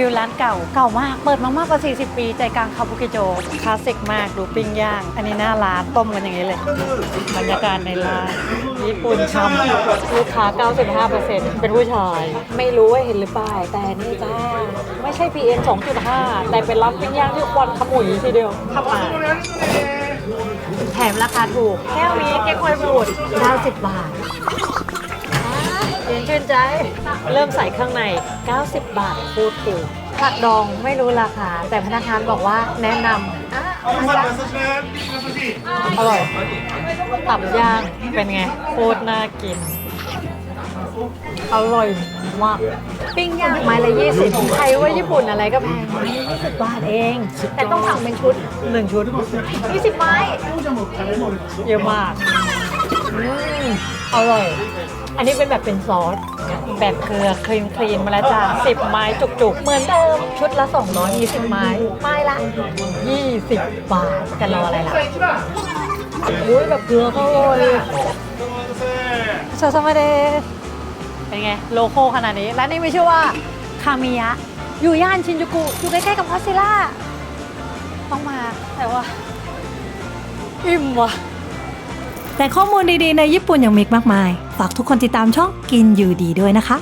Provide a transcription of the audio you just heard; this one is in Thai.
วิวร้านเก่าเก่ามาก เปิดมามากกว่า 40 ปี ใจกลางคาบุกิโจคลาสสิกมากดูปิ้งย่าง อันนี้หน้าร้านต้มกันอย่างนี้เลย บรรยากาศในร้านญี่ปุ่นช่ำลูกค้า 95%เป็นผู้ชาย ไม่รู้ว่าเห็นหรือเปล่า แต่นี่จ้า ไม่ใช่ PM 2.5 แต่เป็นร้านปิ้งย่างที่ควันขมุยทีเดียวเข้ามาแถมราคาถูกแก้วนี้เก๊กฮวยบูด90 บาท ชื่นใจ เริ่มใส่เครื่องใน 90 บาทพูดถูกผักดองไม่รู้ราคา แต่พนักงานบอกว่าแนะนำอะเอามาจ้ะอร่อยตับย่างเป็นไง โคตรน่ากิน อร่อยมาก ปิ้งย่างไม้ละยี่สิบใครว่าญี่ปุ่นอะไรก็แพงไม้ละยี่สิบบาทเอง แต่ต้องสั่งเป็นชุดหนึ่งชุดยี่สิบไม้เยอะมากอืมอร่อย อันนี้เป็นแบบเป็นซอส แบบเครือครีมครีมมาแล้วจ้าสิบไม้จุกๆ เหมือนเดิมชุดละ220ไม้ ไม้ละ20บาทกันรออะไรล่ะอุ้ยแบบเกลือก็อร่อยชาซามาเดสเป็นไง โลโก้ขนาดนี้และนี่มีชื่อว่า คามิยะ อยู่ย่านชินจูกุ อยู่ใกล้ๆกับพอสซิล่า ต้องมา แต่ว่า อิ่มว่ะ แต่ข้อมูลดีๆในญี่ปุ่นยังมีอีกมากมาย ฝากทุกคนติดตามช่องกินอยู่ดีด้วยนะคะ